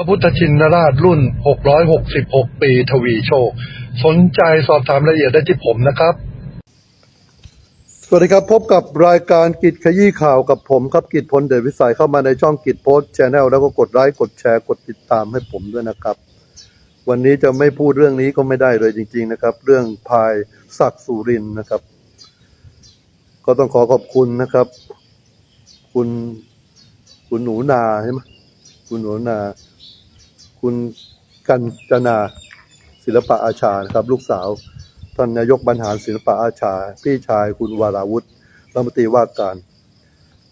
พระพุทธชินราชรุ่น 666 ปีทวีโชค สนใจสอบถามรายละเอียดได้ที่ผมนะครับ สวัสดีครับ พบกับรายการกิจขยี้ข่าวกับผมครับกิจพลเดชวิสัยเข้ามาในช่องกิจโพสต์ชแนลแล้วก็กดไลค์กดแชร์กดติดตามให้ผมด้วยนะครับ วันนี้จะไม่พูดเรื่องนี้ก็ไม่ได้เลยจริง ๆ นะครับ เรื่องพายศักสุรินนะครับ ก็ต้องขอขอบคุณนะครับ คุณคุณหนูนาใช่ไหมคุณหนูนา คุณกันจนาศิลปะอาชานะครับ ลูกสาวท่านนายกบรรหารศิลปะอาชา พี่ชายคุณวราวุฒิรัฐมนตรีว่าการ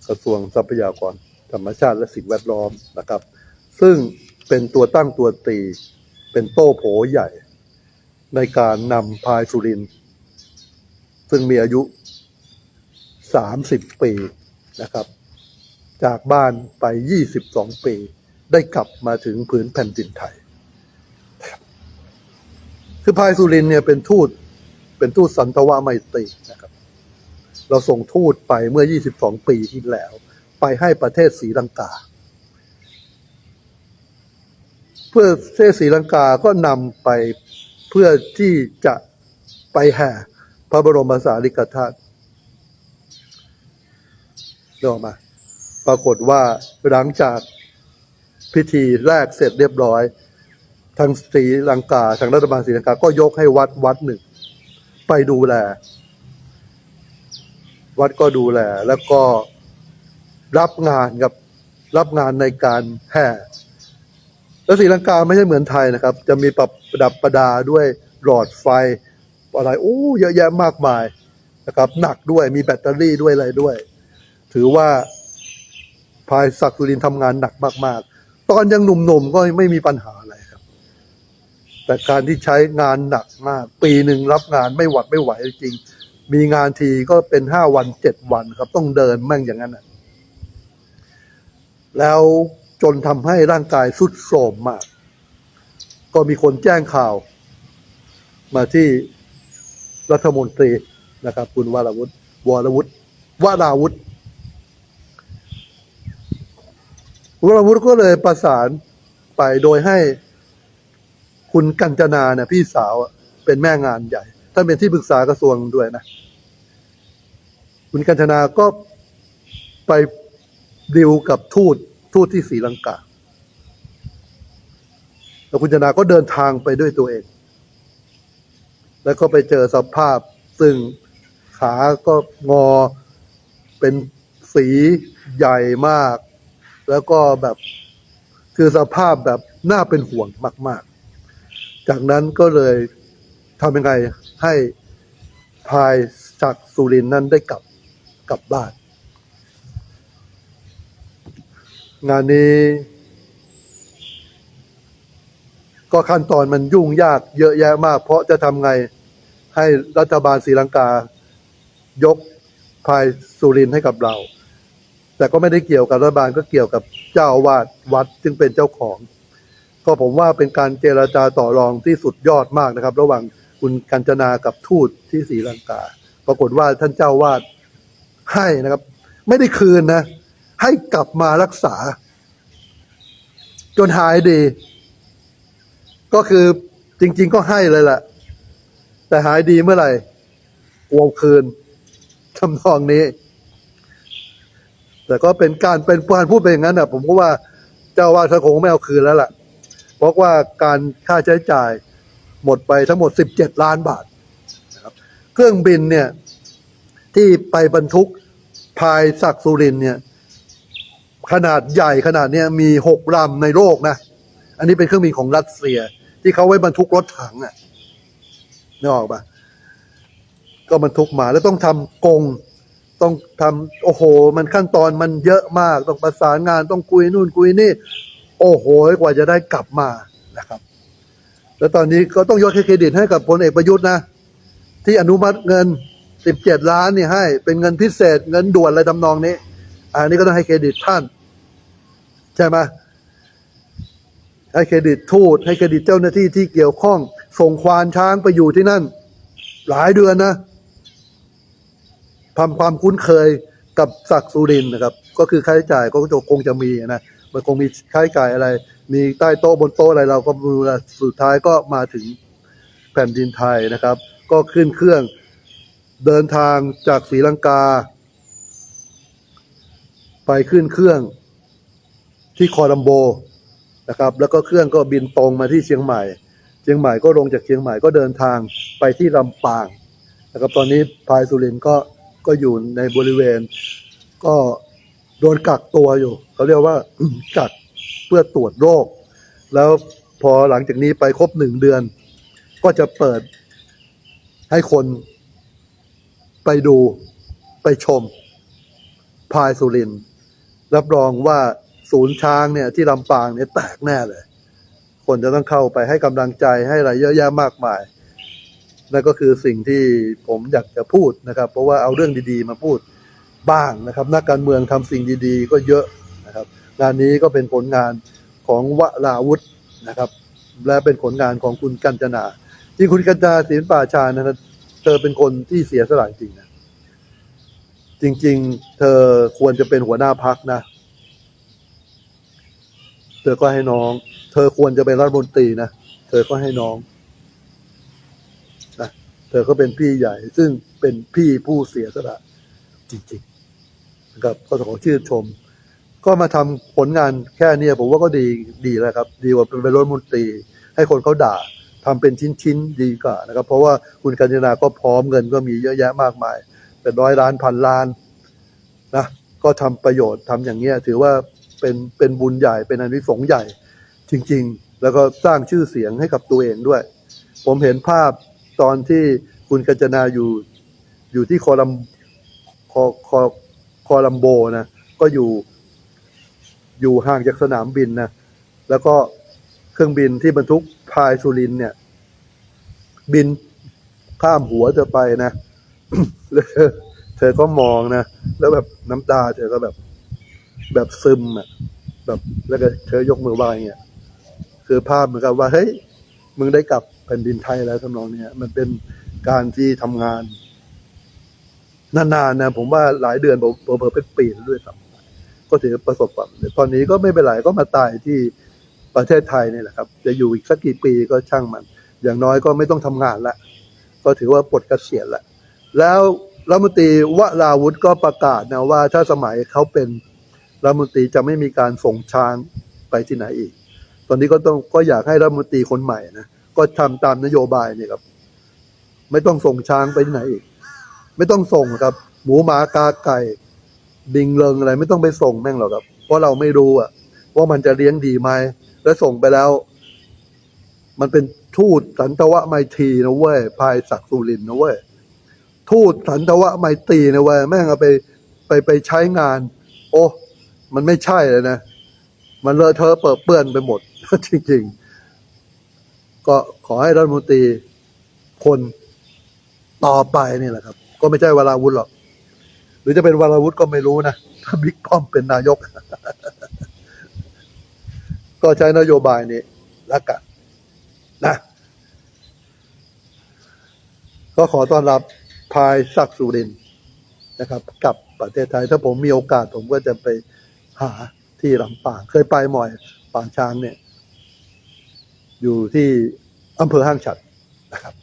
กระทรวงทรัพยากรธรรมชาติและสิ่งแวดล้อมนะครับ ซึ่งเป็นตัวตั้งตัวตี เป็นโต้โผใหญ่ ในการนำพายสุริน ซึ่งมีอายุ 30 ปีนะครับ จากบ้านไป 22 ปี ได้กลับมาถึงผืนแผ่นดินไทย คือพายสุรินเนี่ยเป็นทูตเป็นทูตสันตวาไมตรีนะครับ เราส่งทูตไปเมื่อ 22 ปีที่แล้ว ไปให้ประเทศศรีลังกา เพื่อประเทศศรีลังกาก็นำไปเพื่อที่จะไปแห่พระบรมสารีริกธาตุเรียกมา ปรากฏว่าหลังจาก พิธีแรกเสร็จเรียบร้อย ทางศรีลังกาทางรัฐบาลศรีลังกาก็ยกให้วัดวัดหนึ่ง ไปดูแล วัดก็ดูแล แล้วก็รับงานกับรับงานในการแห่แล้วศรีลังกาไม่ใช่เหมือนไทยนะครับ จะมีประดับประดาด้วยหลอดไฟอะไรโอ้เยอะแยะมากมายนะครับ หนักด้วยมีแบตเตอรี่ด้วยอะไรด้วย ถือว่าพายศักดิ์สุรินทร์ทำงานหนักมาก ๆ ตอนยังหนุ่มๆก็ไม่มีปัญหาอะไรครับ แต่การที่ใช้งานหนักมาก ปีหนึ่งรับงานไม่หวัดไม่ไหวจริง มีงานทีก็เป็นห้าวันเจ็ดวันครับ ต้องเดินแม่งอย่างนั้นนะแล้วจนทำให้ร่างกายสุดโทรมมาก ก็มีคนแจ้งข่าว มาที่รัฐมนตรีนะครับ คุณวราวุฒิวรวุฒิวราวุฒิ วราวุฒิก็เลยประสานไปโดยให้คุณกัญจนาเนี่ยพี่สาวเป็นแม่งานใหญ่ท่านเป็นที่ปรึกษากระทรวงด้วยนะ คุณกัญจนาก็ไปดิวกับทูตทูตที่ศรีลังกาแล้วคุณกัญจนาก็เดินทางไปด้วยตัวเอง แล้วก็ไปเจอสภาพซึ่งขาก็งอเป็นสีใหญ่มาก แล้วก็แบบคือสภาพแบบน่าเป็นห่วงมาก ๆ จากนั้นก็เลยทำยังไงให้พายศักสุรินนั้นได้กลับกลับบ้าน งานนี้ ก็ขั้นตอนมันยุ่งยากเยอะแยะมาก เพราะจะทำไงให้รัฐบาลศรีลังกายกพายสุรินให้กับเรา แต่ก็ไม่ได้เกี่ยวกับรัฐบาลก็เกี่ยวกับเจ้าอาวาสวัดจึงเป็นเจ้าของ ก็ผมว่าเป็นการเจราจาต่อรองที่สุดยอดมากนะครับ ระหว่างคุณกัญจนากับทูตที่ศรีลังกา ปรากฏว่าท่านเจ้าวาดให้นะครับ ไม่ได้คืนนะ ให้กลับมารักษา จนหายดี ก็คือจริง ๆ ก็ให้เลยแหละแต่หายดีเมื่อไหร่กลัวคืนทำนองนี้ แต่ก็เป็นการเป็นการพูดไปอย่างนั้นนะผมก็ว่าเจ้าว่าท่านคงไม่เอาคืนแล้วล่ะ เพราะว่าการค่าใช้จ่ายหมดไปทั้งหมด 17 ล้านบาทนะครับเครื่องบินเนี่ยที่ไปบรรทุกพายศักสุรินเนี่ยขนาดใหญ่ขนาดเนี้ยมีหกลำในโลกนะ อันนี้เป็นเครื่องบินของรัสเซีย ที่เขาไว้บรรทุกรถถังอะนึกออกปะก็บรรทุกมาแล้วต้องทำกง ต้องทำโอ้โห มันขั้นตอนมันเยอะมาก ต้องประสานงานต้องคุยนู่นคุยนี่ โอ้โหกว่าจะได้กลับมานะครับ แล้วตอนนี้ก็ต้องยกเครดิตให้กับพลเอกประยุทธ์นะ ที่อนุมัติเงิน 17 ล้านนี่ให้ เป็นเงินพิเศษ เงินด่วนอะไรทำนองนี้ อันนี้ก็ต้องให้เครดิตท่าน ใช่ไหมให้เครดิตทูตให้เครดิตเจ้าหน้าที่ที่เกี่ยวข้อง ส่งควานช้างไปอยู่ที่นั่น หลายเดือนนะ ทำความคุ้นเคยกับศักสุรินนะครับ ก็คือค่าใช้จ่ายก็จะคงจะมีนะมันคงมีค่าใช้จ่ายอะไร มีใต้โต๊ะบนโต๊ะอะไรเราก็ไม่รู้นะสุดท้ายก็มาถึงแผ่นดินไทยนะครับ ก็ขึ้นเครื่องเดินทางจากศรีลังกา ไปขึ้นเครื่องที่โคลัมโบนะครับ แล้วก็เครื่องก็บินตรงมาที่เชียงใหม่ เชียงใหม่ก็ลงจากเชียงใหม่ก็เดินทางไปที่ลำปางนะครับตอนนี้พายสุรินก็ ก็อยู่ในบริเวณ ก็โดนกักตัวอยู่เขาเรียกว่ากักเพื่อตรวจโรค แล้วพอหลังจากนี้ไปครบหนึ่งเดือน ก็จะเปิดให้คนไปดูไปชม พายสุรินรับรองว่าศูนย์ช้างเนี่ยที่ลำปางเนี่ยแตกแน่เลย คนจะต้องเข้าไปให้กำลังใจให้อะไรเยอะแยะมากมาย นั่นก็คือสิ่งที่ผมอยากจะพูดนะครับ เพราะว่าเอาเรื่องดีๆมาพูดบ้างนะครับ นักการเมืองทำสิ่งดี ๆ ก็เยอะนะครับ งานนี้ก็เป็นผลงานของวราวุธนะครับ และเป็นผลงานของคุณกัญจนาจริงคุณกัญจนาศิลป่าชานะครับเธอเป็นคนที่เสียสละจริงนะจริง ๆ เธอควรจะเป็นหัวหน้าพักนะเธอก็ให้น้อง เธอควรจะเป็นรัฐมนตรีนะเธอก็ให้น้อง เธอก็เป็นพี่ใหญ่ ซึ่งเป็นพี่ผู้เสียสละจริงๆนะครับก็ขอชื่นชม ก็มาทำผลงานแค่เนี้ยผมว่าก็ดีดีแล้วครับ ดีกว่าเป็นรัฐมนตรี ให้คนเขาด่าทำเป็นชิ้นๆดีกว่านะครับ เพราะว่าคุณกัญจนาก็พร้อมเงินก็มีเยอะแยะมากมาย เป็นร้อยล้านพันล้านนะก็ทำประโยชน์ทำอย่างเงี้ยถือว่าเป็นเป็นบุญใหญ่เป็นอานิสงส์ใหญ่ จริง ๆ แล้วก็สร้างชื่อเสียงให้กับตัวเองด้วย ผมเห็นภาพ ตอนที่คุณกัญจนาอยู่อยู่ที่คอลัมคอคอคอลัมโบนะ ก็อยู่อยู่ห่างจากสนามบินนะ แล้วก็เครื่องบินที่บรรทุกพายสุรินเนี่ย บินข้ามหัวเธอไปนะแล้วเธอก็มองนะ แล้วแบบน้ำตาเธอก็แบบ แบบซึมอะ แบบแล้วก็เธอยกมือไหว้เงี้ยคือภาพเหมือนกับว่าเฮ้ยมึงได้กลับ แผ่นดินไทยแล้วทำนองเนี้ยมันเป็นการที่ทำงานนานๆนะผมว่าหลายเดือนผมเผลอๆเป็นปีด้วด้วยซ้ำก็ถือประสบความตอนนี้ก็ไม่เป็นไรก็มาตายที่ประเทศไทยนี่แหละครับ จะอยู่อีกสักกี่ปีก็ช่างมัน อย่างน้อยก็ไม่ต้องทำงานละก็ถือว่าปลดเกษียณละแล้วรัฐมนตรีวราวุธก็ประกาศนะว่าถ้าสมัยเขาเป็นรัฐมนตรีจะไม่มีการส่งช้างไปที่ไหนอีก ตอนนี้ก็ต้องก็อยากให้รัฐมนตรีคนใหม่นะ ก็ทำตามนโยบายเนี่ยครับ ไม่ต้องส่งช้างไปที่ไหนอีก ไม่ต้องส่งครับ หมูหมากาไก่ ดิงเริงอะไร ไม่ต้องไปส่งแม่งหรอกครับ เพราะเราไม่รู้อะว่ามันจะเลี้ยงดีไหมแล้วส่งไปแล้ว มันเป็นทูตสันตวะไมตรีนะเว้ยพายศักสุรินนะเว้ยทูตสันตวะไมตรีนะเว้ยแม่งเอาไปไปไปใช้งาน โอ้มันไม่ใช่เลยนะ มันเลอะเทอะเปิดเปื้อนไปหมดจริงๆ ก็ขอให้รัฐมนตรีคนต่อไปนี่แหละครับ ก็ไม่ใช่วราวุธหรอก หรือจะเป็นวราวุธก็ไม่รู้นะถ้าบิ๊กป้อมเป็นนายก ก็ใช้นโยบายนี้แล้วกันนะก็ขอต้อนรับพายศักดิ์สุรินนะครับกลับประเทศไทย ถ้าผมมีโอกาสผมก็จะไปหาที่ลำปาง เคยไปหม่อยปางช้างเนี่ย อยู่ที่อำเภอห้างฉัดนะครับ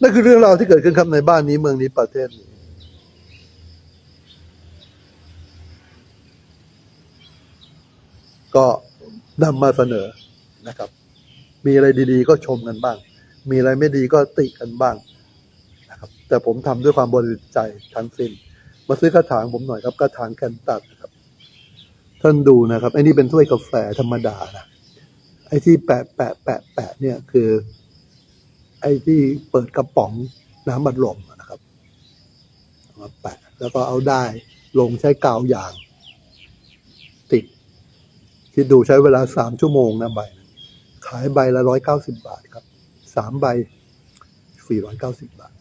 นั่นคือเรื่องราวที่เกิดขึ้นครับในบ้านนี้เมืองนี้ประเทศนี้ก็นำมาเสนอนะครับ มีอะไรดีๆ ก็ชมกันบ้าง มีอะไรไม่ดีก็ติกันบ้างนะครับ แต่ผมทำด้วยความบริสุทธิ์ใจทั้งสิ้น มาซื้อกระถางผมหน่อยครับกระถางแคนตัดครับ ท่านดูนะครับไอ้นี่เป็นถ้วยกาแฟธรรมดานะ ไอ้ที่แปะแปะแปะแปะเนี่ยคือ ไอ้ที่เปิดกระป๋องน้ำบัดลมนะครับมาแปะ แล้วก็เอาได้ลงใช้กาวอย่าง ติด คิดดูใช้เวลาสามชั่วโมงนะใบหนึ่งขายใบละร้อยเก้าสิบาทครับสามใบสี่ร้อยเก้าสิบาท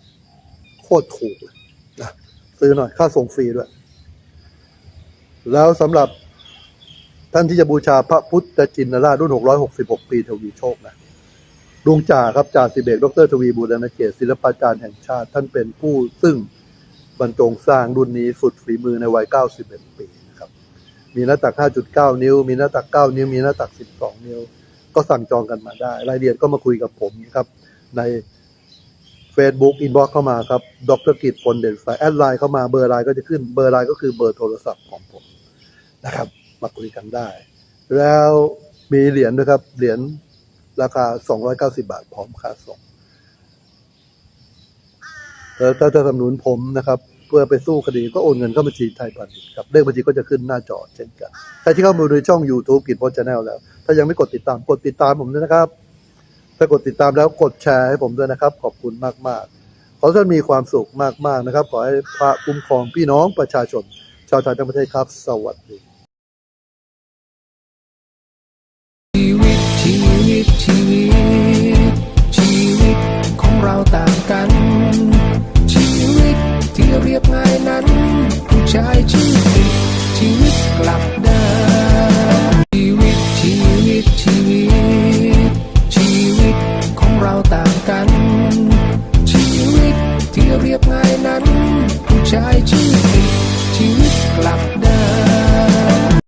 โคตรถูกเลยนะซื้อหน่อยค่าส่งฟรีด้วย แล้วสำหรับ ท่านที่จะบูชาพระพุทธจินราชรุ่น 666 ปีทวีโชคนะดวงจ่าครับจ่าสิเอกดรทวีบูรณเกตศิลปาจารย์แห่งชาติ ท่านเป็นผู้ซึ่งบรรจงสร้างรุ่นนี้สุดฝีมือในวัย 91 ปีนะครับ มีหน้าตัก 5.9 นิ้ว มีหน้าตัก 9 นิ้ว มีหน้าตัก 12 นิ้ว ก็สั่งจองกันมาได้ รายละเอียดก็มาคุยกับผมครับใน Facebook inbox เข้ามาครับ ดรกิจพลเด่นสายแอดไลน์เข้ามาเบอร์ไลน์ก็จะขึ้นเบอร์ไลน์ก็คือเบอร์โทรศัพท์ของผมนะครับ มาคุยกันได้ แล้วมีเหรียญด้วยครับ เหรียญราคา 290 บาท พร้อมค่าส่งแล้วถ้าจะสนุนผมนะครับ เพื่อไปสู้คดีก็โอนเงินเข้าบัญชีไทยพาณิชย์ครับเลขบัญชีก็จะขึ้นหน้าจอเช่นกันใครที่เข้ามาดูในช่อง YouTube กิจพจน์ชาแนลแล้ว ถ้ายังไม่กดติดตามกดติดตามผมด้วยนะครับ ถ้ากดติดตามแล้วกดแชร์ให้ผมด้วยนะครับ ขอบคุณมากๆ ขอท่านมีความสุขมากๆนะครับ ขอให้พระคุ้มครองพี่น้องประชาชน ชาวไทยทั้งประเทศครับ สวัสดี ชีวิต ชีวิตของเราต่างกัน